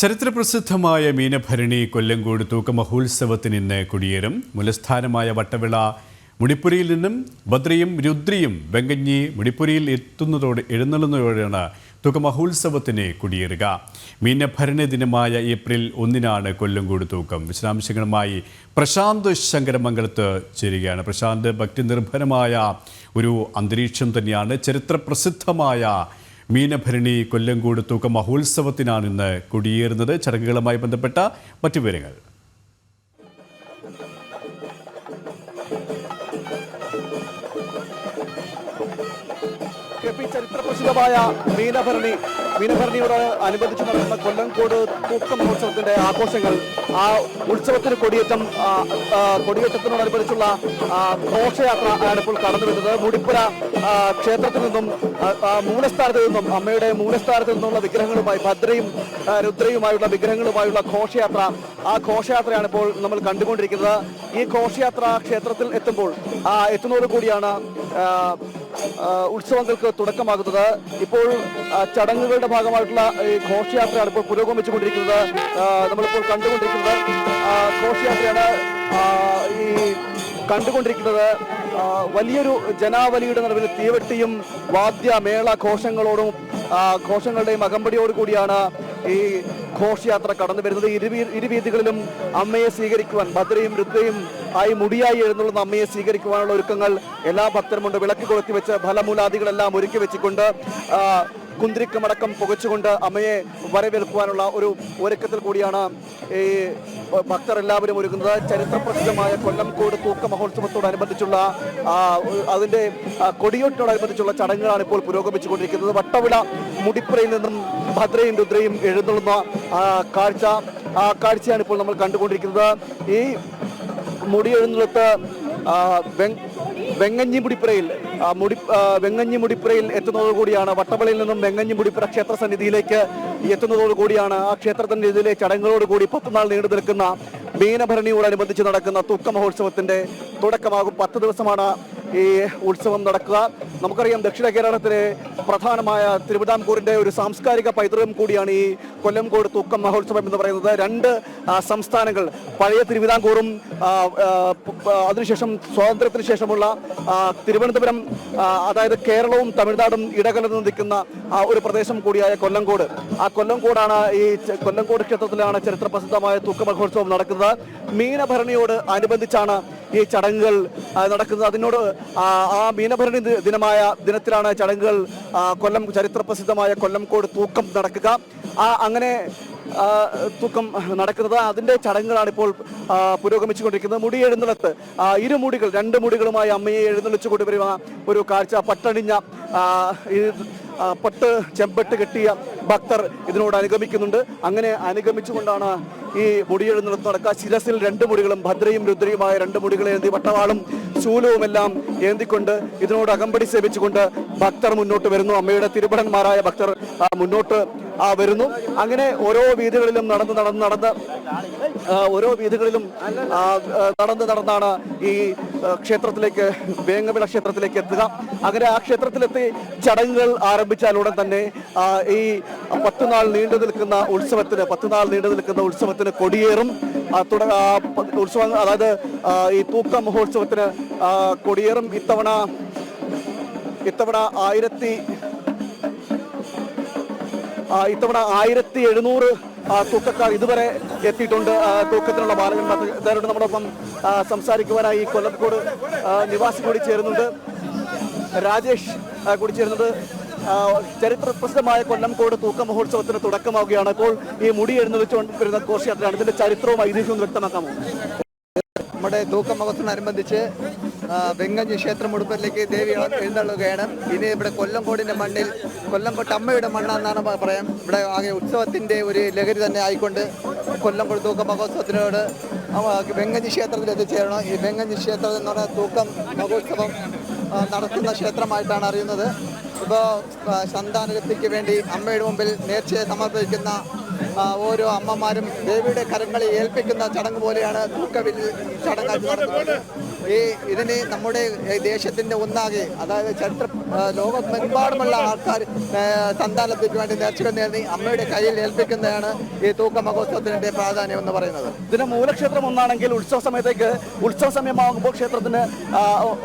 ചരിത്രപ്രസിദ്ധമായ മീനഭരണി കൊല്ലങ്കോട് തൂക്ക മഹോത്സവത്തിന് ഇന്ന് കൊടിയേറും. മുലസ്ഥാനമായ വട്ടവിള മുടിപ്പുരിയിൽ നിന്നും ബദ്രിയും രുദ്രിയും വെങ്കഞ്ഞി മുടിപ്പുരിയിൽ എത്തുന്നതോടെ എഴുന്നള്ളുന്നതോടെയാണ് തുക മഹോത്സവത്തിന് കൊടിയേറുക. മീനഭരണി ദിനമായ ഏപ്രിൽ ഒന്നിനാണ് കൊല്ലങ്കോട് തൂക്കം. വിശദാംശങ്ങളുമായി പ്രശാന്ത് ശങ്കരമംഗലത്ത് ചേരുകയാണ്. പ്രശാന്ത് ഭക്തി നിർഭരമായ ഒരു അന്തരീക്ഷം തന്നെയാണ് ചരിത്രപ്രസിദ്ധമായ മീനഭരണി കൊല്ലംകൂട് തൂക്ക മഹോത്സവത്തിനാണ് ഇന്ന് കൊടിയേറുന്നത്. ചടങ്ങുകളുമായി ബന്ധപ്പെട്ട മറ്റു വിവരങ്ങൾ. പി ചരിത്രപ്രസിദ്ധമായ മീനഭരണി മീനഭരണിയോട് അനുബന്ധിച്ച് നടക്കുന്ന കൊല്ലംകോട് തൂക്ക മഹോത്സവത്തിന്റെ ആഘോഷങ്ങൾ ആ ഉത്സവത്തിന് കൊടിയേറ്റം കൊടിയേറ്റത്തിനോടനുബന്ധിച്ചുള്ള ഘോഷയാത്ര ആണ് ഇപ്പോൾ കടന്നു വരുന്നത്. മുടിപ്പുര ക്ഷേത്രത്തിൽ നിന്നും മൂലസ്ഥാനത്ത് നിന്നും അമ്മയുടെ മൂലസ്ഥാനത്ത് നിന്നുള്ള വിഗ്രഹങ്ങളുമായി ഭദ്രയും രുദ്രയുമായുള്ള വിഗ്രഹങ്ങളുമായുള്ള ഘോഷയാത്ര ആ ഘോഷയാത്രയാണ് ഇപ്പോൾ നമ്മൾ കണ്ടുകൊണ്ടിരിക്കുന്നത്. ഈ ഘോഷയാത്ര ക്ഷേത്രത്തിൽ എത്തുമ്പോൾ ആ, ആ, ഉത്സവങ്ങൾക്ക് തുടക്കമാകുന്നത്. ഇപ്പോൾ ചടങ്ങുകളുടെ ഭാഗമായിട്ടുള്ള ഈ ഘോഷയാത്രയാണ് ഇപ്പോൾ പുരോഗമിച്ചുകൊണ്ടിരിക്കുന്നത്. നമ്മളിപ്പോൾ കണ്ടുകൊണ്ടിരിക്കുന്നത് ഘോഷയാത്രയാണ് ഈ കണ്ടുകൊണ്ടിരിക്കുന്നത്. വലിയൊരു ജനാവലിയുടെ നിലവിൽ തീവെട്ടിയും വാദ്യ മേള ഘോഷങ്ങളോടും ഘോഷങ്ങളുടെയും അകമ്പടിയോട് കൂടിയാണ് ഈ ഘോഷയാത്ര കടന്നു വരുന്നത് ഇരുവീ ഇരുവീതികളിലും അമ്മയെ സ്വീകരിക്കുവാൻ ഭദ്രയും രുദ്രയും ആയി മുടിയായി എഴുന്നള്ളുന്ന അമ്മയെ സ്വീകരിക്കുവാനുള്ള ഒരുക്കങ്ങൾ എല്ലാ ഭക്തരുമുണ്ട് വിളക്ക് കൊളുത്തി വെച്ച് ഫലമൂലാദികളെല്ലാം ഒരുക്കി വെച്ചുകൊണ്ട് കുന്തിരിക്കമടക്കം പുകച്ചുകൊണ്ട് അമ്മയെ വരവേൽക്കുവാനുള്ള ഒരു ഒരുക്കത്തിൽ കൂടിയാണ് ഈ ഭക്തർ എല്ലാവരും ഒരുങ്ങുന്നത്. ചരിത്രപ്രസിദ്ധമായ കൊല്ലംകോട് തൂക്ക മഹോത്സവത്തോടനുബന്ധിച്ചുള്ള അതിന്റെ കൊടിയേറ്റിനോടനുബന്ധിച്ചുള്ള ചടങ്ങുകളാണ് ഇപ്പോൾ പുരോഗമിച്ചുകൊണ്ടിരിക്കുന്നത്. വട്ടവിള മുടിപ്പുറയിൽ നിന്നും ഭദ്രയും രുദ്രയും എഴുന്നള്ളുന്ന കാഴ്ച ആ കാഴ്ചയാണ് ഇപ്പോൾ നമ്മൾ കണ്ടുകൊണ്ടിരിക്കുന്നത്. ഈ മുടി എഴുന്നള്ളത്ത് ആ, വെങ്- വെങ്ങഞ്ഞി മുടിപ്പുരയിൽ ആ, മുടി വെങ്ങഞ്ഞി മുടിപ്പുരയിൽ എത്തുന്നതോടുകൂടിയാണ് വട്ടവളയിൽ നിന്നും വെങ്ങഞ്ഞി മുടിപ്പുര ക്ഷേത്ര സന്നിധിയിലേക്ക് എത്തുന്നതോടുകൂടിയാണ് ആ ക്ഷേത്രത്തിന്റെ ചടങ്ങുകളോടുകൂടി പത്തുനാൾ നീണ്ടു നിൽക്കുന്ന മീനഭരണിയോടനുബന്ധിച്ച് നടക്കുന്ന തൂക്ക മഹോത്സവത്തിന്റെ തുടക്കമാകും. പത്ത് ദിവസമാണ് ഈ ഉത്സവം നടക്കുക. നമുക്കറിയാം ദക്ഷിണ കേരളത്തിലെ പ്രധാനമായ തിരുവിതാംകൂറിന്റെ ഒരു സാംസ്കാരിക പൈതൃകം കൂടിയാണ് ഈ കൊല്ലംകോട് തൂക്കം മഹോത്സവം എന്ന് പറയുന്നത്. രണ്ട് സംസ്ഥാനങ്ങൾ. പഴയ തിരുവിതാംകൂറും അതിനുശേഷം സ്വാതന്ത്ര്യത്തിന് ശേഷമുള്ള തിരുവനന്തപുരം അതായത് കേരളവും തമിഴ്നാടും ഇടകലർന്ന് നിൽക്കുന്ന ഒരു പ്രദേശം കൂടിയായ കൊല്ലംകോട്. ആ കൊല്ലംകോടാണ് ഈ കൊല്ലംകോട് ക്ഷേത്രത്തിലാണ് ചരിത്ര പ്രസിദ്ധമായ തൂക്ക മഹോത്സവം നടക്കുന്നത്. മീനഭരണിയോട് അനുബന്ധിച്ചാണ് ഈ ചടങ്ങുകൾ നടക്കുന്നത്. അതിനോട് ആ, മീനഭരണി ദിനമായ ദിനത്തിലാണ് ചടങ്ങുകൾ കൊല്ലം ചരിത്രപ്രസിദ്ധമായ കൊല്ലംകോട് തൂക്കം നടക്കുക. ആ അങ്ങനെ തൂക്കം നടക്കുന്നത്. അതിന്റെ ചടങ്ങുകളാണ് ഇപ്പോൾ പുരോഗമിച്ചുകൊണ്ടിരിക്കുന്നത്. മുടി എഴുന്നള്ളത്ത് ഇരു മുടികൾ രണ്ട് മുടികളുമായി അമ്മയെ എഴുന്നള്ളിച്ചു കൊണ്ടുവരുന്ന ഒരു കാഴ്ച പട്ടണിഞ്ഞ പട്ട് ചെമ്പട്ട് കെട്ടിയ ഭക്തർ ഇതിനോട് അനുഗമിക്കുന്നുണ്ട്. അങ്ങനെ അനുഗമിച്ചുകൊണ്ടാണ് ഈ മുടിയെഴുന്നള്ളത്ത് നടക്കുക ശിരസിൽ രണ്ട് മുടികളും ഭദ്രയും രുദ്രയുമായ രണ്ട് മുടികൾ ഏന്തി വട്ടവാളും ശൂലവുമെല്ലാം ഏന്തിക്കൊണ്ട് ഇതിനോട് അകമ്പടി സേവിച്ചുകൊണ്ട് ഭക്തർ മുന്നോട്ട് വരുന്നു. അമ്മയുടെ തിരുപടന്മാരായ ഭക്തർ മുന്നോട്ട് വരുന്നു. അങ്ങനെ ഓരോ വീഥികളിലും നടന്ന് നടന്ന് നടന്ന് ഓരോ വീഥികളിലും നടന്ന് നടന്നാണ് ഈ ക്ഷേത്രത്തിലേക്ക് വേങ്ങവിള ക്ഷേത്രത്തിലേക്ക് എത്തുക. അങ്ങനെ ആ ക്ഷേത്രത്തിലെത്തി ചടങ്ങുകൾ ആരംഭിച്ചാൽ ഉടൻ തന്നെ ഈ പത്തുനാൾ നീണ്ടു നിൽക്കുന്ന ഉത്സവത്തിന് പത്തുനാൾ നീണ്ടു നിൽക്കുന്ന ഉത്സവത്തിന് കൊടിയേറും. തുടങ്ങ ഉത്സവം അതായത് ഈ തൂക്ക മഹോത്സവത്തിന് കൊടിയേറും. ഇത്തവണ ഇത്തവണ ആയിരത്തി ഇത്തവണ ആയിരത്തി എഴുന്നൂറ് തൂക്കക്കാർ ഇതുവരെ എത്തിയിട്ടുണ്ട്. തൂക്കത്തിനുള്ള ബാലകന്മാർ നമ്മളൊപ്പം സംസാരിക്കുവാനായി കൊല്ലക്കോട് നിവാസി കൂടി ചേരുന്നുണ്ട്. രാജേഷ് കൂടി ചേരുന്നത് ചരിത്ര പ്രസിദ്ധമായ കൊല്ലംകോട് തൂക്ക മഹോത്സവത്തിന് തുടക്കമാവുകയാണ്. ഇപ്പോൾ ഈ മുടി എഴുന്നള്ളിച്ചുകൊണ്ട് വരുന്ന ഘോഷയാത്രയാണ് ഇതിന്റെ ചരിത്രവും ഐതിഹ്യവും വ്യക്തമാക്കാമോ? നമ്മുടെ തൂക്കം മഹോത്സവത്തോടനുബന്ധിച്ച് ആ, വെങ്ങഞ്ഞി ക്ഷേത്രം ഉടുപ്പിലേക്ക് ദേവി എഴുന്നള്ളുകയാണ്. ഇനി ഇവിടെ കൊല്ലംകോടിന്റെ മണ്ണിൽ കൊല്ലംകോട്ട് അമ്മയുടെ മണ്ണെന്നാണ് പ- പറയാം. ഇവിടെ ആകെ ഉത്സവത്തിന്റെ ഒരു ലഹരി തന്നെ ആയിക്കൊണ്ട് കൊല്ലംകോട് തൂക്ക മഹോത്സവത്തിനോട് വെങ്ങഞ്ഞ് ക്ഷേത്രത്തിൽ എത്തിച്ചേരണം. ഈ വെങ്ങഞ്ഞ് ക്ഷേത്രം എന്ന് പറഞ്ഞാൽ തൂക്കം മഹോത്സവം നടത്തുന്ന ക്ഷേത്രമായിട്ടാണ് അറിയുന്നത്. ഇപ്പോൾ സന്താനലബ്ധിക്ക് വേണ്ടി അമ്മയുടെ മുമ്പിൽ നേർച്ചയെ സമർപ്പിക്കുന്ന ഓരോ അമ്മമാരും ദേവിയുടെ കരങ്ങളിൽ ഏൽപ്പിക്കുന്ന ചടങ്ങ് പോലെയാണ് തൂക്കവിൽ നടത്തുന്നത് ഈ ഇതിന് നമ്മുടെ ദേശത്തിന്റെ ഒന്നാകെ അതായത് ചരിത്ര ലോകമെമ്പാടുമുള്ള ആൾക്കാർ സന്താനത്തിന് വേണ്ടി നേർച്ചകൾ നേടി അമ്മയുടെ കയ്യിൽ ഏൽപ്പിക്കുന്നതാണ് ഈ തൂക്ക മഹോത്സവത്തിന്റെ പ്രാധാന്യം എന്ന് പറയുന്നത്. ഇതിന് മൂലക്ഷേത്രം ഒന്നാണെങ്കിൽ ഉത്സവ സമയത്തേക്ക് ഉത്സവ സമയമാകുമ്പോൾ ക്ഷേത്രത്തിന്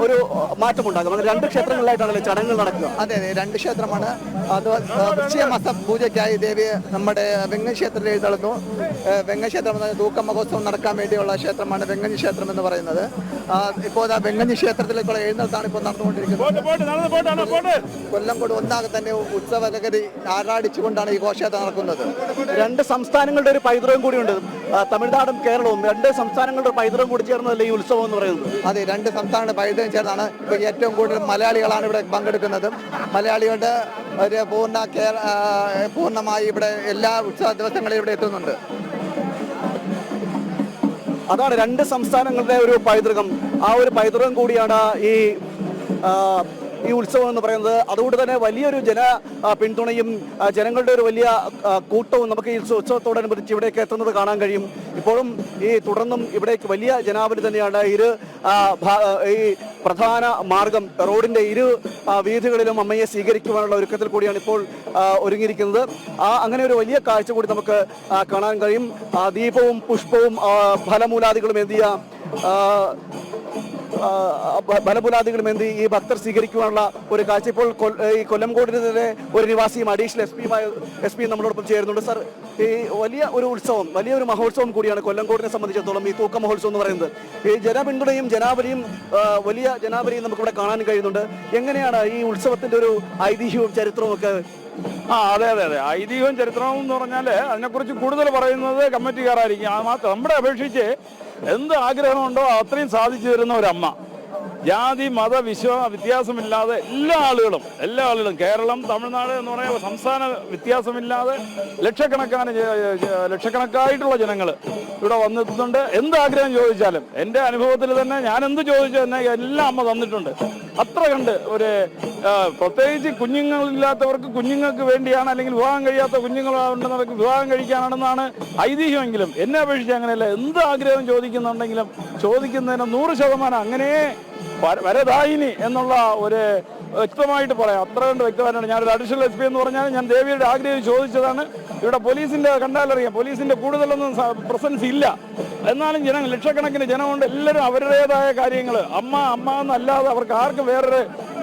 ഒരു മാറ്റമുണ്ടാകും. അങ്ങനെ രണ്ട് ക്ഷേത്രങ്ങളിലായിട്ടാണ് ചടങ്ങുകൾ നടക്കുക. അതെ അതെ രണ്ട് ക്ഷേത്രമാണ്. അത് വൃശ്ചികമാസ പൂജയ്ക്കായി ദേവി നമ്മുടെ വെങ്ങക്ഷേത്രത്തിൽ എഴുന്നള്ളുന്നു വെങ്ങക്ഷേത്രം വെങ്ങ ക്ഷേത്രം എന്ന തൂക്ക മഹോത്സവം നടക്കാൻ വേണ്ടിയുള്ള ക്ഷേത്രമാണ് വെങ്ങഞ്ഞി ക്ഷേത്രം എന്ന് പറയുന്നത്. ഇപ്പോൾ ആ വെങ്ങഞ്ഞി ക്ഷേത്രത്തിലേക്കുള്ള എഴുന്നള്ളത്താണ് ഇപ്പോൾ നടന്നുകൊണ്ടിരിക്കുന്നത്. കൊല്ലംകോട്. ഒന്നാകെ തന്നെ ഉത്സവഗതി ആറാടിച്ചുകൊണ്ടാണ് ഈ ഘോഷയാത്ര നടക്കുന്നത്. രണ്ട് സംസ്ഥാനങ്ങളുടെ ഒരു പൈതൃകം കൂടിയുണ്ട്. തമിഴ്നാടും കേരളവും. രണ്ട് സംസ്ഥാനങ്ങളുടെ ഒരു പൈതൃകം കൂടി ചേർന്നതല്ലേ ഈ ഉത്സവം എന്ന് പറയുന്നത്? അതെ രണ്ട് സംസ്ഥാനങ്ങളുടെ പൈതൃകം ചേർന്നാണ് ഇപ്പോൾ ഏറ്റവും കൂടുതൽ മലയാളികളാണ് ഇവിടെ പങ്കെടുക്കുന്നത്. മലയാളികളുടെ ഒരു പൂർണ കേര പൂർണമായി ഇവിടെ എല്ലാ ഉത്സവ ദിവസങ്ങളിലും ഇവിടെ എത്തുന്നുണ്ട്. അതാണ് രണ്ട് സംസ്ഥാനങ്ങളുടെ ഒരു പൈതൃകം. ആ ഒരു പൈതൃകം കൂടിയാണ് ഈ ഈ ഉത്സവം എന്ന് പറയുന്നത് അതുകൊണ്ട് തന്നെ വലിയൊരു ജന പിന്തുണയും ജനങ്ങളുടെ ഒരു വലിയ കൂട്ടവും നമുക്ക് ഈ ഉത്സവ- ഉത്സവത്തോടനുബന്ധിച്ച് ഇവിടേക്ക് എത്തുന്നത് കാണാൻ കഴിയും. ഇപ്പോഴും ഈ തുടർന്നും ഇവിടേക്ക് വലിയ ജനാവലി തന്നെയാണ് ഇരു ഈ പ്രധാന മാർഗം റോഡിന്റെ ഇരു വീഥികളിലും അമ്മയെ സ്വീകരിക്കുവാനുള്ള ഒരുക്കത്തിൽ കൂടിയാണ് ഇപ്പോൾ ഒരുങ്ങിയിരിക്കുന്നത്. ആ അങ്ങനെ ഒരു വലിയ കാഴ്ച കൂടി നമുക്ക് കാണാൻ കഴിയും. ദീപവും പുഷ്പവും ഫലമൂലാദികളും എന്ത് എന്ത് ഈ ഭക്തർ സ്വീകരിക്കുവാനുള്ള ഒരു കാഴ്ച. ഇപ്പോൾ ഈ ഈ തന്നെ ഒരു നിവാസിയും അഡീഷണൽ എസ് പിയുമായ എസ് പി നമ്മളോടൊപ്പം ചേരുന്നുണ്ട്. സർ ഈ വലിയ ഒരു ഉത്സവം വലിയ ഒരു മഹോത്സവം കൂടിയാണ് കൊല്ലംകോടിനെ സംബന്ധിച്ചിടത്തോളം ഈ തൂക്ക മഹോത്സവം എന്ന് പറയുന്നത്. ഈ ജനപിന്തുണയും ജനാവലിയും വലിയ ജനാവലിയും നമുക്കിവിടെ കാണാൻ കഴിയുന്നുണ്ട്. എങ്ങനെയാണ് ഈ ഉത്സവത്തിന്റെ ഒരു ഐതിഹ്യവും ചരിത്രവും ഒക്കെ? ആ അതെ അതെ അതെ. ഐതിഹ്യവും ചരിത്രവും എന്ന് പറഞ്ഞാൽ അതിനെക്കുറിച്ച് കൂടുതൽ പറയുന്നത് കമ്മിറ്റിക്കാരായിരിക്കും. അത് മാത്രം. നമ്മുടെ അപേക്ഷിച്ച് എന്ത് ആഗ്രഹമുണ്ടോ അത്രയും സാധിച്ചു തരുന്ന ഒരു അമ്മ ജാതി മത വിശ്വാസ വ്യത്യാസമില്ലാതെ എല്ലാ ആളുകളും എല്ലാ ആളുകളും കേരളം തമിഴ്നാട് എന്ന് പറയുന്ന സംസ്ഥാന വ്യത്യാസമില്ലാതെ ലക്ഷക്കണക്കാണ് ലക്ഷക്കണക്കായിട്ടുള്ള ജനങ്ങൾ ഇവിടെ വന്നെത്തുന്നുണ്ട്. എന്ത് ആഗ്രഹം ചോദിച്ചാലും എന്റെ അനുഭവത്തിൽ തന്നെ ഞാൻ എന്ത് ചോദിച്ചു തന്നെ എല്ലാം അമ്മ തന്നിട്ടുണ്ട്. അത്ര കണ്ട് ഒരു പ്രത്യേകിച്ച് കുഞ്ഞുങ്ങളില്ലാത്തവർക്ക് കുഞ്ഞുങ്ങൾക്ക് വേണ്ടിയാണ് അല്ലെങ്കിൽ വിവാഹം കഴിയാത്ത കുഞ്ഞുങ്ങളുണ്ടെന്നവർക്ക് വിവാഹം കഴിക്കാനാണെന്നാണ് ഐതിഹ്യമെങ്കിലും. എന്നെ അപേക്ഷിച്ച് അങ്ങനെയല്ല. എന്ത് ആഗ്രഹം ചോദിക്കുന്നുണ്ടെങ്കിലും ചോദിക്കുന്നതിന് നൂറ് ശതമാനം അങ്ങനെ വരദായിനി എന്നുള്ള ഒരു വ്യക്തമായിട്ട് പറയാം. അത്ര കണ്ട് വ്യക്തമായിട്ടാണ്. ഞാനൊരു അഡീഷണൽ എസ് പി എന്ന് പറഞ്ഞാൽ ഞാൻ ദേവിയുടെ ആഗ്രഹം ചോദിച്ചതാണ്. ഇവിടെ പോലീസിന്റെ കണ്ടാലറിയാം. പോലീസിന്റെ കൂടുതലൊന്നും പ്രസൻസ് ഇല്ല. എന്നാലും ജനങ്ങൾ ലക്ഷക്കണക്കിന് ജനമുണ്ട്. എല്ലാവരും അവരുടേതായ കാര്യങ്ങൾ അമ്മ അമ്മ എന്നല്ലാതെ അവർക്ക് ആർക്കും വേറൊരു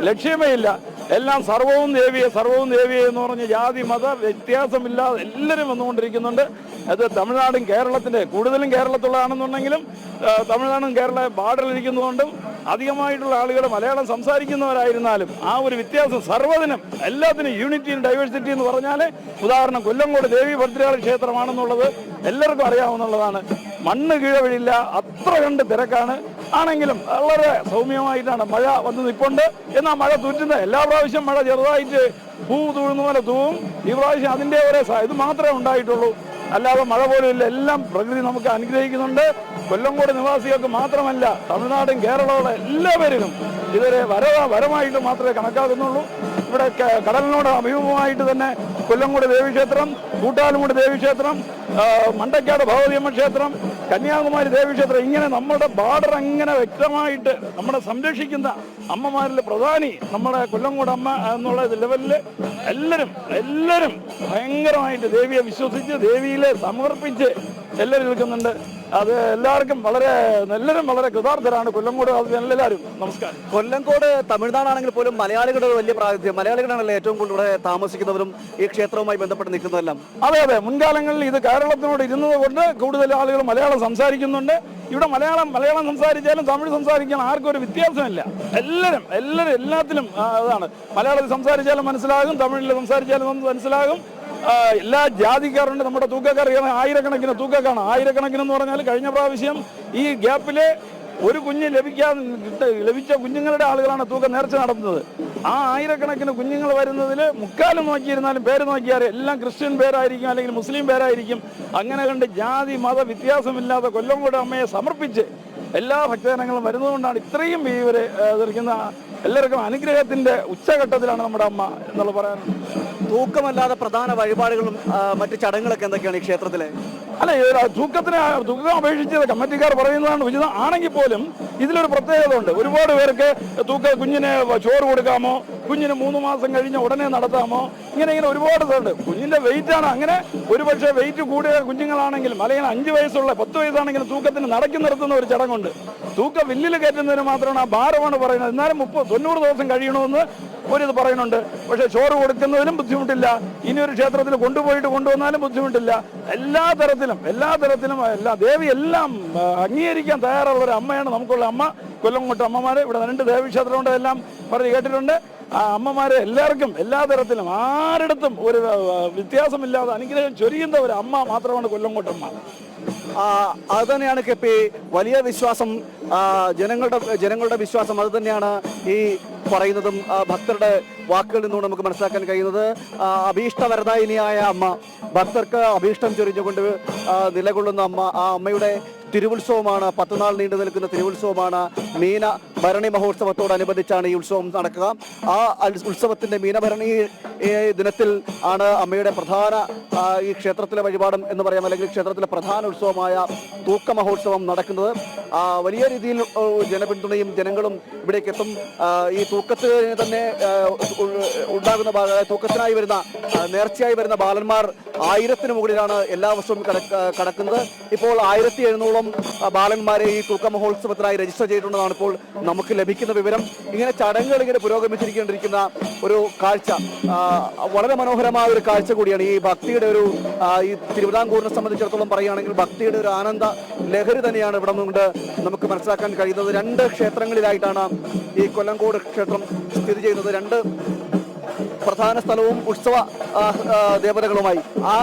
ലക്ഷ്യമേ ഇല്ല. എല്ലാം സർവവും ദേവിയെ സർവവും ദേവിയെ എന്ന് പറഞ്ഞ് ജാതി മത വ്യത്യാസമില്ലാതെ എല്ലാവരും വന്നുകൊണ്ടിരിക്കുന്നുണ്ട്. അത് തമിഴ്നാടും കേരളത്തിന്റെ കൂടുതലും കേരളത്തിലാണെന്നുണ്ടെങ്കിലും തമിഴ്നാടും കേരള ബാർഡറിലിരിക്കുന്നതുകൊണ്ടും അധികമായിട്ടുള്ള ആളുകൾ മലയാളം സംസാരിക്കുന്നവരായിരുന്നാലും ആ ഒരു വ്യത്യാസം സർവതിനും എല്ലാത്തിനും യൂണിറ്റി ഡൈവേഴ്സിറ്റി എന്ന് പറഞ്ഞാൽ ഉദാഹരണം കൊല്ലംകോട് ദേവി ഭദ്രകാളി ക്ഷേത്രമാണെന്നുള്ളത് എല്ലാവർക്കും അറിയാവുന്നതാണ്. മണ്ണ് കീഴവിഴില്ല അത്ര കണ്ട് തിരക്കാണ്. ആണെങ്കിലും വളരെ സൗമ്യമായിട്ടാണ് മഴ വന്ന് നിൽപ്പുണ്ട് എന്നാൽ മഴ തുറ്റുന്ന എല്ലാ പ്രാവശ്യം മഴ ചെറുതായിട്ട് പൂ തൂഴുന്ന പോലെ തൂവും. ഈ പ്രാവശ്യം അതിന്റെ ഒരേ ഇത് മാത്രമേ ഉണ്ടായിട്ടുള്ളൂ. അല്ലാതെ മഴ പോലും ഇല്ല എല്ലാം പ്രകൃതി നമുക്ക് അനുഗ്രഹിക്കുന്നുണ്ട്. കൊല്ലംകോട് നിവാസികൾക്ക് മാത്രമല്ല തമിഴ്നാടും കേരളവും എല്ലാവരും ഇതൊരു വരവ വരമായിട്ട് മാത്രമേ കണക്കാക്കുന്നുള്ളൂ. ഇവിടെ കടലിനോട് അഭിമുഖമായിട്ട് തന്നെ കൊല്ലംകോട് ദേവീക്ഷേത്രം കൂട്ടാലുംകൂട് ദേവീക്ഷേത്രം മണ്ടക്കാട് ഭഗവതിയമ്മ ക്ഷേത്രം കന്യാകുമാരി ദേവീക്ഷേത്രം ഇങ്ങനെ നമ്മുടെ ബാർഡർ അങ്ങനെ വ്യക്തമായിട്ട് നമ്മളെ സംരക്ഷിക്കുന്ന അമ്മമാരിൽ പ്രധാനി നമ്മുടെ കൊല്ലംകോട് അമ്മ എന്നുള്ള ലെവലിൽ എല്ലാവരും എല്ലാവരും ഭയങ്കരമായിട്ട് ദേവിയെ വിശ്വസിച്ച് ദേവിയിലെ സമർപ്പിച്ച് എല്ലാവരും നിൽക്കുന്നുണ്ട്. അത് എല്ലാവർക്കും വളരെ എല്ലാവരും വളരെ കൃതാർത്ഥരാണ് കൊല്ലംകോട് എല്ലാവരും. നമസ്കാരം. കൊല്ലംകോട് തമിഴ്നാടാണെങ്കിൽ പോലും മലയാളികളുടെ ഒരു വലിയ പ്രാതിനിധ്യം മലയാളികളാണല്ലോ ഏറ്റവും കൂടുതൽ ഇവിടെ താമസിക്കുന്നവരും ഈ ക്ഷേത്രവുമായി ബന്ധപ്പെട്ട് നിൽക്കുന്നതെല്ലാം? അതെ അതെ. മുൻകാലങ്ങളിൽ ഇത് കേരളത്തിനോട് ഇരുന്നത് കൊണ്ട് കൂടുതൽ ആളുകൾ മലയാളം സംസാരിക്കുന്നുണ്ട്. ഇവിടെ മലയാളം മലയാളം സംസാരിച്ചാലും തമിഴ് സംസാരിക്കാൻ ആർക്കും ഒരു വ്യത്യാസമില്ല. എല്ലാവരും എല്ലാവരും എല്ലാത്തിലും അതാണ്. മലയാളത്തിൽ സംസാരിച്ചാലും മനസ്സിലാകും തമിഴിൽ സംസാരിച്ചാലും മനസ്സിലാകും. എല്ലാ ജാതിക്കാരുണ്ട്. നമ്മുടെ തൂക്കക്കാർ ആയിരക്കണക്കിന് തൂക്കക്കാണ് ആയിരക്കണക്കിന് എന്ന് പറഞ്ഞാൽ കഴിഞ്ഞ പ്രാവശ്യം ഈ ഗ്യാപ്പിൽ ഒരു കുഞ്ഞ് ലഭിക്കാൻ ലഭിച്ച കുഞ്ഞുങ്ങളുടെ ആളുകളാണ് തൂക്കം നേർച്ച നടത്തുന്നത്. ആ ആയിരക്കണക്കിന് കുഞ്ഞുങ്ങൾ വരുന്നതിൽ മുക്കാലും നോക്കിയിരുന്നാലും പേര് നോക്കിയാൽ എല്ലാം ക്രിസ്ത്യൻ പേരായിരിക്കും അല്ലെങ്കിൽ മുസ്ലിം പേരായിരിക്കും. അങ്ങനെ കണ്ട് ജാതി മത വ്യത്യാസമില്ലാതെ കൊല്ലംകോട് അമ്മയെ സമർപ്പിച്ച് എല്ലാ ഭക്തജനങ്ങളും വരുന്നതുകൊണ്ടാണ് ഇത്രയും ഇവരെ എതിർക്കുന്ന എല്ലാവർക്കും അനുഗ്രഹത്തിന്റെ ഉച്ചഘട്ടത്തിലാണ് നമ്മുടെ അമ്മ എന്നുള്ള പറയാൻ തൂക്കമല്ലാതെ പ്രധാന വഴിപാടുകളും മറ്റു ചടങ്ങുകളൊക്കെ എന്തൊക്കെയാണ് ഈ ക്ഷേത്രത്തിലെ? അല്ല തൂക്കത്തിന് തൂക്കം അപേക്ഷിച്ച് കമ്മിറ്റിക്കാർ പറയുന്നതാണ് ഉചിതം. ആണെങ്കിൽ പോലും ഇതിലൊരു പ്രത്യേകത ഉണ്ട് ഒരുപാട് പേർക്ക് തൂക്ക കുഞ്ഞിന് ചോറ് കൊടുക്കാമോ? കുഞ്ഞിന് മൂന്ന് മാസം കഴിഞ്ഞ് ഉടനെ നടത്താമോ? ഇങ്ങനെ ഇങ്ങനെ ഒരുപാട് ഇതുണ്ട്. കുഞ്ഞിന്റെ വെയിറ്റ് ആണ് അങ്ങനെ ഒരു പക്ഷേ വെയിറ്റ് കൂടിയ കുഞ്ഞുങ്ങളാണെങ്കിലും അല്ലെങ്കിൽ അഞ്ച് വയസ്സുള്ള പത്ത് വയസ്സാണെങ്കിലും തൂക്കത്തിന് നടക്കി നിർത്തുന്ന ഒരു ചടങ്ങുണ്ട്. തൂക്ക വില്ലിൽ കയറ്റുന്നതിന് മാത്രമാണ് ആ ഭാരമാണ് പറയുന്നത്. എന്നാലും മുപ്പത് തൊണ്ണൂറ് ദിവസം കഴിയണമെന്ന് ഒരിത് പറയുന്നുണ്ട്. പക്ഷേ ചോറ് കൊടുക്കുന്നതിനും ബുദ്ധിമുട്ടില്ല. ഇനി ഒരു ക്ഷേത്രത്തിൽ കൊണ്ടുപോയിട്ട് കൊണ്ടുവന്നാലും ബുദ്ധിമുട്ടില്ല. എല്ലാ തരത്തിലും എല്ലാ തരത്തിലും എല്ലാ ദേവി എല്ലാം അംഗീകരിക്കാൻ തയ്യാറുള്ള ഒരു അമ്മയാണ് നമുക്കുള്ള അമ്മ. കൊല്ലംകോട്ട് അമ്മമാർ ഇവിടെ രണ്ട് ദേവീക്ഷേത്രമുണ്ട് എല്ലാം പറഞ്ഞ് കേട്ടിട്ടുണ്ട്. ആ അമ്മമാരെ എല്ലാവർക്കും എല്ലാ തരത്തിലും ആരിടത്തും ഒരു വ്യത്യാസമില്ലാതെ അനുഗ്രഹം ചൊരിയുന്ന ഒരു അമ്മ മാത്രമാണ് കൊല്ലംകോട്ടമ്മ അത് തന്നെയാണ് കെ പി വലിയ വിശ്വാസം ജനങ്ങളുടെ ജനങ്ങളുടെ വിശ്വാസം. അത് തന്നെയാണ് ഈ പറയുന്നതും ഭക്തരുടെ വാക്കുകളിൽ നിന്നും നമുക്ക് മനസ്സിലാക്കാൻ കഴിയുന്നത്. അഭീഷ്ടവരദായിനിയായ അമ്മ. ഭക്തർക്ക് അഭീഷ്ടം ചൊരിഞ്ഞുകൊണ്ട് നിലകൊള്ളുന്ന അമ്മ. ആ അമ്മയുടെ തിരുവുത്സവമാണ്. പത്ത് നാൾ നീണ്ടു നിൽക്കുന്ന തിരുവുത്സവമാണ്. മീന ഭരണി മഹോത്സവത്തോടനുബന്ധിച്ചാണ് ഈ ഉത്സവം നടക്കുക. ആ ഉത്സവത്തിന്റെ മീനഭരണി ദിനത്തിൽ ആണ് അമ്മയുടെ പ്രധാന ഈ ക്ഷേത്രത്തിലെ വഴിപാടും എന്ന് പറയാം. അല്ലെങ്കിൽ ക്ഷേത്രത്തിലെ പ്രധാന ഉത്സവമായ തൂക്ക മഹോത്സവം നടക്കുന്നത്. വലിയ രീതിയിൽ ജനപിന്തുണയും ജനങ്ങളും ഇവിടേക്ക് എത്തും. ഈ തൂക്കത്തിന് തന്നെ ഉണ്ടാകുന്ന തൂക്കത്തിനായി വരുന്ന നേർച്ചയായി വരുന്ന ബാലന്മാർ ആയിരത്തിന് മുകളിലാണ് എല്ലാ വർഷവും കടക്ക- കടക്കുന്നത്. ഇപ്പോൾ ആയിരത്തി എഴുന്നൂറോളം ബാലന്മാരെ ഈ തൂക്ക മഹോത്സവത്തിനായി രജിസ്റ്റർ ചെയ്തിട്ടുണ്ടെന്നാണ് ഇപ്പോൾ നമുക്ക് ലഭിക്കുന്ന വിവരം. ഇങ്ങനെ ചടങ്ങുകൾ ഇങ്ങനെ പുരോഗമിച്ചിരിക്കേണ്ടിരിക്കുന്ന ഒരു കാഴ്ച വളരെ മനോഹരമായ ഒരു കാഴ്ച കൂടിയാണ്. ഈ ഭക്തിയുടെ ഒരു ഈ തിരുവിതാംകൂറിനെ സംബന്ധിച്ചിടത്തോളം പറയുകയാണെങ്കിൽ ഭക്തിയുടെ ഒരു ആനന്ദ ലഹരി തന്നെയാണ് ഇവിടെ നിന്നുകൊണ്ട് നമുക്ക് മനസ്സിലാക്കാൻ കഴിയുന്നത്. രണ്ട് ക്ഷേത്രങ്ങളിലായിട്ടാണ് ഈ കൊല്ലങ്കോട് ക്ഷേത്രം സ്ഥിതി ചെയ്യുന്നത്. രണ്ട് പ്രധാന സ്ഥലവും ഉത്സവ ദേവതകളുമായി ആ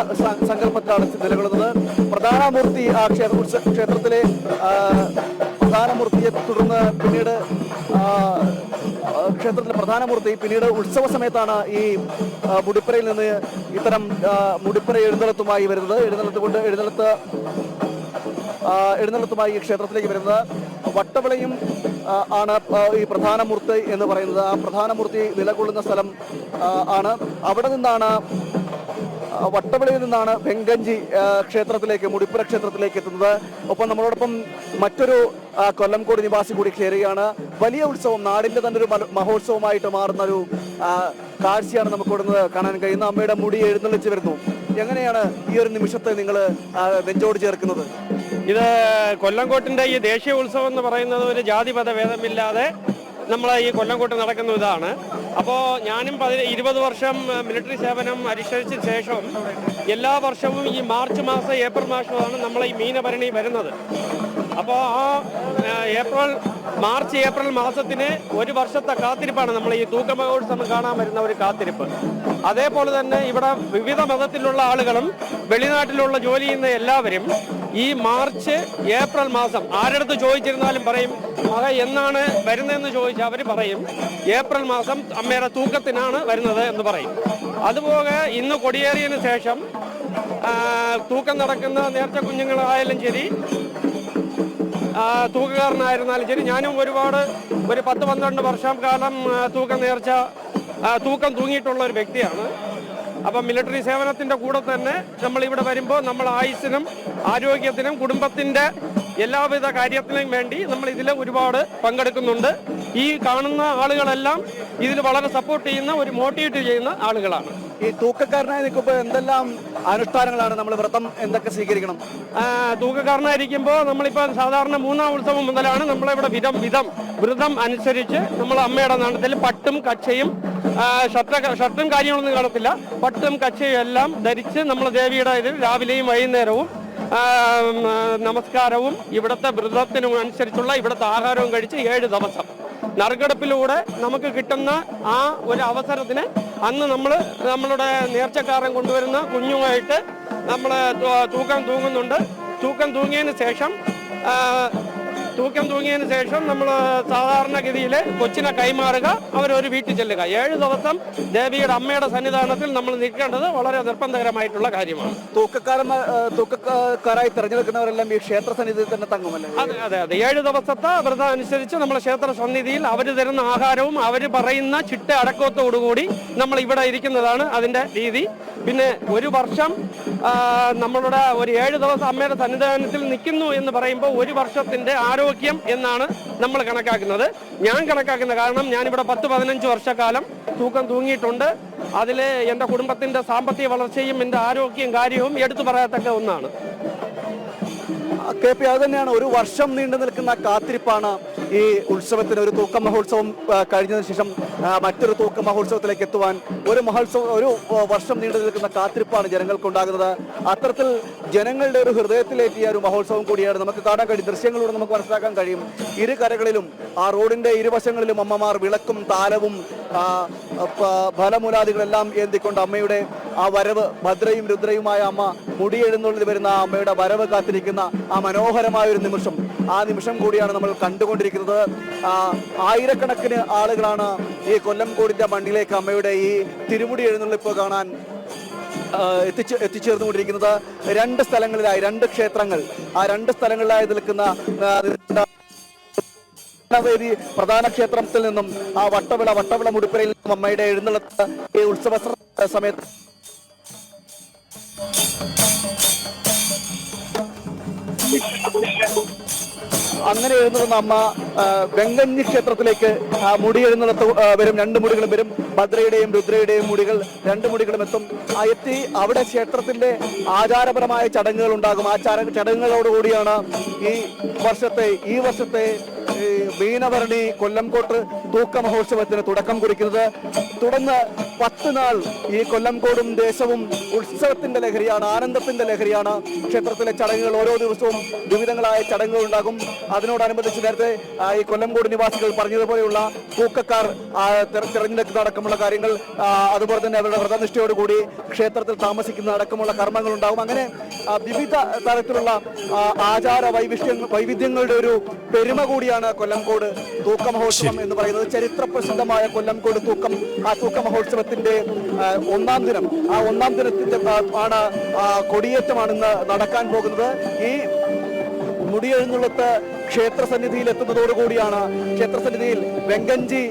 സങ്കല്പത്തിലാണ് നിലകൊള്ളുന്നത്. പ്രധാന മൂർത്തി ആ ക്ഷേത്ര ക്ഷേത്രത്തിലെ പ്രധാന മൂർത്തിയെ തുടർന്ന് പിന്നീട് ക്ഷേത്രത്തിലെ പ്രധാന മൂർത്തി പിന്നീട് ഉത്സവ സമയത്താണ് ഈ മുടിപ്പുരയിൽ നിന്ന് ഇത്തരം മുടിപ്പുര എഴുന്നള്ളത്തുമായി വരുന്നത്. എഴുന്നള്ളത്ത് കൊണ്ട് എഴുന്നള്ളത്ത് എഴുന്നള്ളത്തുമായി ഈ ക്ഷേത്രത്തിലേക്ക് വരുന്നത്. വട്ടവിളയും ആണ് ഈ പ്രധാനമൂർത്തി എന്ന് പറയുന്നത്. ആ പ്രധാനമൂർത്തി നിലകൊള്ളുന്ന സ്ഥലം ആണ്. അവിടെ നിന്നാണ് വട്ടവളയിൽ നിന്നാണ് വെങ്കഞ്ചി ക്ഷേത്രത്തിലേക്ക് മുടിപ്പുര ക്ഷേത്രത്തിലേക്ക് എത്തുന്നത്. ഒപ്പം നമ്മളോടൊപ്പം മറ്റൊരു കൊല്ലംകോട് നിവാസി കൂടി കയറുകയാണ് വലിയ ഉത്സവം നാടിന്റെ തന്നെ ഒരു മഹോത്സവമായിട്ട് മാറുന്ന ഒരു കാഴ്ചയാണ് നമുക്ക് ഇവിടുന്ന് കാണാൻ കഴിയുന്നത്. അമ്മയുടെ മുടി എഴുന്നള്ളിച്ച് വരുന്നു. എങ്ങനെയാണ് ഈ ഒരു നിമിഷത്തെ നിങ്ങൾ നെഞ്ചോട് ചേർക്കുന്നത്? ഇത് കൊല്ലംകോട്ടിന്റെ ഈ ദേശീയ ഉത്സവം എന്ന് പറയുന്നത് ഒരു ജാതിമത ഭേദമില്ലാതെ നമ്മൾ ഈ കൊല്ലംകോട്ട് നടക്കുന്ന ഇതാണ്. അപ്പോൾ ഞാനും പതി ഇരുപത് വർഷം മിലിറ്ററി സേവനം അനുഷ്ഠിച്ച ശേഷം എല്ലാ വർഷവും ഈ മാർച്ച് മാസം ഏപ്രിൽ മാസമാണ് നമ്മൾ ഈ മീനഭരണി വരുന്നത്. അപ്പോൾ ആ, ഏപ്രിൽ മാർച്ച് ഏപ്രിൽ മാസത്തിന് ഒരു വർഷത്തെ കാത്തിരിപ്പാണ് നമ്മൾ ഈ തൂക്കമഹോത്സവം കാണാൻ വരുന്ന ഒരു കാത്തിരിപ്പ്. അതേപോലെ തന്നെ ഇവിടെ വിവിധ മതത്തിലുള്ള ആളുകളും വെളിനാട്ടിലുള്ള ജോലി ചെയ്യുന്ന എല്ലാവരും ഈ മാർച്ച് ഏപ്രിൽ മാസം ആരടുത്ത് ചോദിച്ചിരുന്നാലും പറയും മക എന്നാണ് വരുന്നതെന്ന് ചോദിച്ചാൽ അവർ പറയും. ഏപ്രിൽ മാസം അമ്മയുടെ തൂക്കത്തിനാണ് വരുന്നത് എന്ന് പറയും. അതുപോലെ ഇന്ന് കൊടിയേറിയതിന് ശേഷം തൂക്കം നടക്കുന്ന നേർച്ച കുഞ്ഞുങ്ങളായാലും ശരി തൂക്കുകാരനായിരുന്നാലും ശരി ഞാനും ഒരുപാട് ഒരു പത്ത് പന്ത്രണ്ട് വർഷം കാലം തൂക്കം നേർച്ച തൂക്കം തൂങ്ങിയിട്ടുള്ള ഒരു വ്യക്തിയാണ്. അപ്പം മിലിറ്ററി സേവനത്തിന്റെ കൂടെ തന്നെ നമ്മൾ ഇവിടെ വരുമ്പോൾ നമ്മൾ ആയുസ്സിനും ആരോഗ്യത്തിനും കുടുംബത്തിന്റെ എല്ലാവിധ കാര്യത്തിനും വേണ്ടി നമ്മൾ ഇതിൽ ഒരുപാട് പങ്കെടുക്കുന്നുണ്ട്. ഈ കാണുന്ന ആളുകളെല്ലാം ഇതിൽ വളരെ സപ്പോർട്ട് ചെയ്യുന്ന ഒരു മോട്ടിവേറ്റ് ചെയ്യുന്ന ആളുകളാണ്. ഈ തൂക്കക്കാരനായി നിൽക്കുമ്പോൾ എന്തെല്ലാം അനുഷ്ഠാനങ്ങളാണ് നമ്മൾ വ്രതം എന്തൊക്കെ സ്വീകരിക്കണം? തൂക്കക്കാരനായിരിക്കുമ്പോൾ നമ്മളിപ്പോൾ സാധാരണ മൂന്നാം ഉത്സവം മുതലാണ് നമ്മളിവിടെ വിധം വിധം വ്രതം അനുസരിച്ച് നമ്മൾ അമ്മയുടെ നാണത്തിൽ പട്ടും കച്ചയും ഷർട്ട ഷർട്ടും കാര്യങ്ങളൊന്നും കാണത്തില്ല പട്ടും കച്ചയും എല്ലാം ധരിച്ച് നമ്മൾ ദേവിയുടെ ഇതിൽ രാവിലെയും വൈകുന്നേരവും നമസ്കാരവും ഇവിടുത്തെ വ്രതത്തിനും അനുസരിച്ചുള്ള ഇവിടുത്തെ ആഹാരവും കഴിച്ച് ഏഴ് ദിവസം. നറുക്കെടുപ്പിലൂടെ നമുക്ക് കിട്ടുന്ന ആ ഒരു അവസരത്തിന് അന്ന് നമ്മൾ നമ്മളുടെ നേർച്ചക്കാരൻ കൊണ്ടുവരുന്ന കുഞ്ഞുമായിട്ട് നമ്മൾ തൂക്കം തൂങ്ങുന്നുണ്ട്. തൂക്കം തൂങ്ങിയതിന് ശേഷം തൂക്കം തൂങ്ങിയതിന് ശേഷം നമ്മൾ സാധാരണഗതിയിൽ കൊച്ചിനെ കൈമാറുക അവരൊരു വീട്ടിൽ ചെല്ലുക. ഏഴ് ദിവസം ദേവിയുടെ അമ്മയുടെ സന്നിധാനത്തിൽ നമ്മൾ നിൽക്കേണ്ടത് വളരെ നിർബന്ധകരമായിട്ടുള്ള കാര്യമാണ്. തൂക്കക്കാരന്മാർ തൂക്കക്കാരായി തിരഞ്ഞെടുക്കുന്നവരെല്ലാം ഈ ക്ഷേത്ര സന്നിധിയിൽ തന്നെ തങ്ങുമല്ലേ? അതെ അതെ അതെ. ഏഴ് ദിവസത്തെ വ്രതം അനുസരിച്ച് നമ്മൾ ക്ഷേത്ര സന്നിധിയിൽ അവർ തരുന്ന ആഹാരവും അവർ പറയുന്ന ചിട്ട അടക്കത്തോടുകൂടി നമ്മൾ ഇവിടെ ഇരിക്കുന്നതാണ് അതിന്റെ രീതി. പിന്നെ ഒരു വർഷം നമ്മളുടെ ഒരു ഏഴ് ദിവസം അമ്മയുടെ സന്നിധാനത്തിൽ നിൽക്കുന്നു എന്ന് പറയുമ്പോൾ ഒരു വർഷത്തിന്റെ ആരോഗ്യം എന്നാണ് നമ്മൾ കണക്കാക്കുന്നത്. ഞാൻ കണക്കാക്കുന്ന കാരണം ഞാനിവിടെ പത്ത് പതിനഞ്ച് വർഷക്കാലം തൂക്കം തൂങ്ങിയിട്ടുണ്ട്. അതിൽ എന്റെ കുടുംബത്തിന്റെ സാമ്പത്തിക വളർച്ചയും എന്റെ ആരോഗ്യം കാര്യവും എടുത്തു പറയത്തക്ക ഒന്നാണ്. കെ പി അത് തന്നെയാണ്. ഒരു വർഷം നീണ്ടു നിൽക്കുന്ന കാത്തിരിപ്പാണ് ഈ ഉത്സവത്തിന് ഒരു തൂക്ക മഹോത്സവം കഴിഞ്ഞതിന് ശേഷം മറ്റൊരു തൂക്ക മഹോത്സവത്തിലേക്ക് എത്തുവാൻ ഒരു മഹോത്സവം ഒരു വർഷം നീണ്ടു നിൽക്കുന്ന കാത്തിരിപ്പാണ് ജനങ്ങൾക്കുണ്ടാകുന്നത്. അത്തരത്തിൽ ജനങ്ങളുടെ ഒരു ഹൃദയത്തിലേറ്റിയ ഒരു മഹോത്സവം കൂടിയാണ്. നമുക്ക് കാണാൻ കഴിയും. ദൃശ്യങ്ങളിലൂടെ നമുക്ക് മനസ്സിലാക്കാൻ കഴിയും. ഇരു കരകളിലും ആ റോഡിന്റെ ഇരുവശങ്ങളിലും അമ്മമാർ വിളക്കും താലവും ഫലമൂലാദികളെല്ലാം ഏന്തിക്കൊണ്ട് അമ്മയുടെ ആ വരവ് ഭദ്രയും രുദ്രയുമായ അമ്മ മുടിയെഴുന്നള്ളിൽ വരുന്ന ആ അമ്മയുടെ വരവ് കാത്തിരിക്കുന്ന ആ മനോഹരമായ ഒരു നിമിഷം. ആ നിമിഷം കൂടിയാണ് നമ്മൾ കണ്ടുകൊണ്ടിരിക്കുന്നത്. ആയിരക്കണക്കിന് ആളുകളാണ് ഈ കൊല്ലംകോടിന്റെ മണ്ണിലേക്ക് അമ്മയുടെ ഈ തിരുമുടി എഴുന്നള്ളിപ്പ് കാണാൻ എത്തിച്ച് എത്തിച്ചേർന്നുകൊണ്ടിരിക്കുന്നത് രണ്ട് സ്ഥലങ്ങളിലായി രണ്ട് ക്ഷേത്രങ്ങൾ. ആ രണ്ട് സ്ഥലങ്ങളിലായി നിൽക്കുന്ന ആ, പ്രധാന ക്ഷേത്രത്തിൽ നിന്നും ആ വട്ടവിള വട്ടവിള മുടിപ്പുരയിൽ നിന്നും അമ്മയുടെ എഴുന്നള്ളത്ത് ഈ ഉത്സവ സമയത്ത് അങ്ങനെ എഴുന്നള്ളുന്ന അമ്മ വെങ്കഞ്ഞി ക്ഷേത്രത്തിലേക്ക് ആ മുടി എഴുന്നള്ളത്ത് വരും. രണ്ട് മുടികളും വരും. ഭദ്രയുടെയും രുദ്രയുടെയും മുടികൾ രണ്ട് മുടികളും എത്തും. എത്തി. അവിടെ ക്ഷേത്രത്തിന്റെ ആചാരപരമായ ചടങ്ങുകൾ ഉണ്ടാകും. ആ ചട- ചടങ്ങുകളോടുകൂടിയാണ് ഈ വർഷത്തെ ഈ വർഷത്തെ ഈ മീനഭരണി കൊല്ലംകോട്ട് തൂക്ക മഹോത്സവത്തിന് തുടക്കം കുറിക്കുന്നത്. തുടർന്ന് പത്ത് നാൾ ഈ കൊല്ലംകോടും ദേശവും ഉത്സവത്തിന്റെ ലഹരിയാണ് ആനന്ദത്തിന്റെ ലഹരിയാണ്. ക്ഷേത്രത്തിലെ ചടങ്ങുകൾ ഓരോ ദിവസവും വിവിധങ്ങളായ ചടങ്ങുകൾ ഉണ്ടാകും. അതിനോടനുബന്ധിച്ച് നേരത്തെ ഈ കൊല്ലംകോട് നിവാസികൾ പറഞ്ഞതുപോലെയുള്ള തൂക്കക്കാർ തിരഞ്ഞെടുക്കുന്ന തെര- അടക്കമുള്ള കാര്യങ്ങൾ അതുപോലെ തന്നെ അവരുടെ വ്രതനിഷ്ഠയോടുകൂടി ക്ഷേത്രത്തിൽ താമസിക്കുന്ന അടക്കമുള്ള കർമ്മങ്ങൾ ഉണ്ടാകും. അങ്ങനെ വിവിധ തരത്തിലുള്ള ആചാര വൈവിധ്യങ്ങൾ വൈവിധ്യങ്ങളുടെ ഒരു പെരുമ കൂടിയാണ് കൊല്ലംകോട് തൂക്ക മഹോത്സവം എന്ന് പറയുന്നത്. ചരിത്ര പ്രസിദ്ധമായ കൊല്ലംകോട് തൂക്കം ആ തൂക്ക മഹോത്സവത്തിന്റെ ഒന്നാം ദിനം. ആ ഒന്നാം ദിനത്തിന്റെ ആണ് കൊടിയേറ്റമാണ് ഇന്ന് നടക്കാൻ പോകുന്നത്. ഈ മുടിയെഴുന്നള്ളത്ത് ക്ഷേത്ര സന്നിധിയിൽ എത്തുന്നതോടുകൂടിയാണ് ക്ഷേത്രസന്നിധിയിൽ വെങ്കഞ്ചി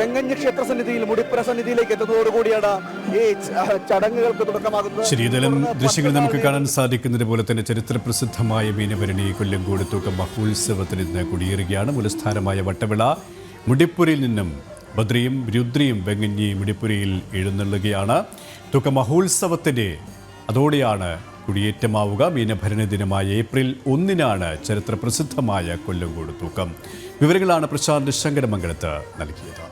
വെങ്കഞ്ഞി ക്ഷേത്ര സന്നിധിയിൽ മുടിപ്പുര സന്നിധിയിലേക്ക് എത്തുന്നതോടുകൂടിയാണ് ഈ ചടങ്ങുകൾക്ക് തുടക്കമാകുന്നത്. ശരി ഇതെല്ലാം ദൃശ്യങ്ങൾ നമുക്ക് കാണാൻ സാധിക്കുന്നത് പോലെ തന്നെ ചരിത്ര പ്രസിദ്ധമായ മീനഭരണി കൊല്ലങ്കോട് തൂക്കം മഹോത്സവത്തിന് ഇന്ന് കുടിയേറുകയാണ്. മുലസ്ഥാനമായ വട്ടവിള മുടിപ്പുരയിൽ നിന്നും ബദ്രിയും രുദ്രിയും വെങ്ങഞ്ഞി മുടിപ്പുരയിൽ എഴുന്നള്ളുകയാണ്. തൂക്ക മഹോത്സവത്തിന്റെ അതോടെയാണ് കുടിയേറ്റമാവുക. മീനഭരണി ദിനമായ ഏപ്രിൽ ഒന്നിനാണ് ചരിത്ര പ്രസിദ്ധമായ കൊല്ലങ്കോട് തൂക്കം. വിവരങ്ങളാണ് പ്രശാന്ത് ശങ്കരമംഗലത്ത് നൽകിയത്.